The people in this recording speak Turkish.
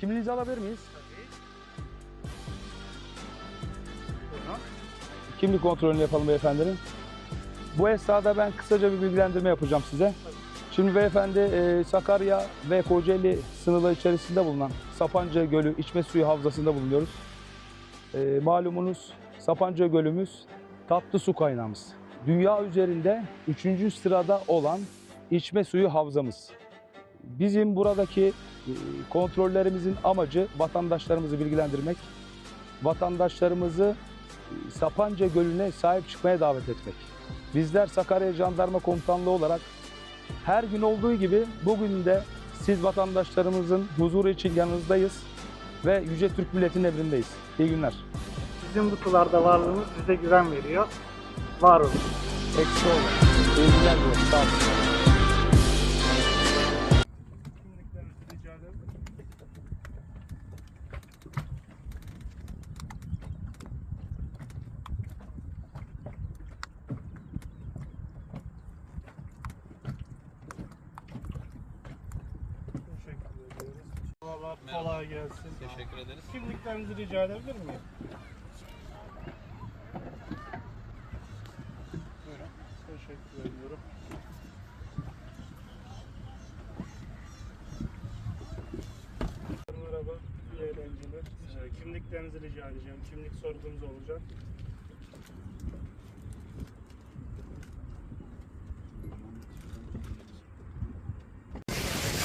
Kimliğinizi alabilir miyiz? Kimlik kontrolünü yapalım beyefendinin. Bu esnada ben kısaca bir bilgilendirme yapacağım size. Şimdi beyefendi e, Sakarya ve Kocaeli sınırları içerisinde bulunan Sapanca Gölü içme suyu havzasında bulunuyoruz. E, malumunuz Sapanca Gölümüz tatlı su kaynağımız. Dünya üzerinde 3. sırada olan içme suyu havzamız. Bizim buradaki e, kontrollerimizin amacı vatandaşlarımızı bilgilendirmek, vatandaşlarımızı e, Sapanca Gölü'ne sahip çıkmaya davet etmek. Bizler Sakarya Jandarma Komutanlığı olarak her gün olduğu gibi bugün de siz vatandaşlarımızın huzuru için yanınızdayız ve Yüce Türk Milleti'nin emrindeyiz. İyi günler. Sizin bu sularda varlığınız bize güven veriyor. Var olun. Eksi olun. İyi günler. Sağ olun. Valla kolay gelsin. Teşekkür ederiz. Kimliklerinizi rica edebilir miyim? Buyurun. Teşekkür ediyorum. Merhaba, iyi eğlenceler. Kimliklerinizi rica edeceğim. Kimlik sorgunuz olacak.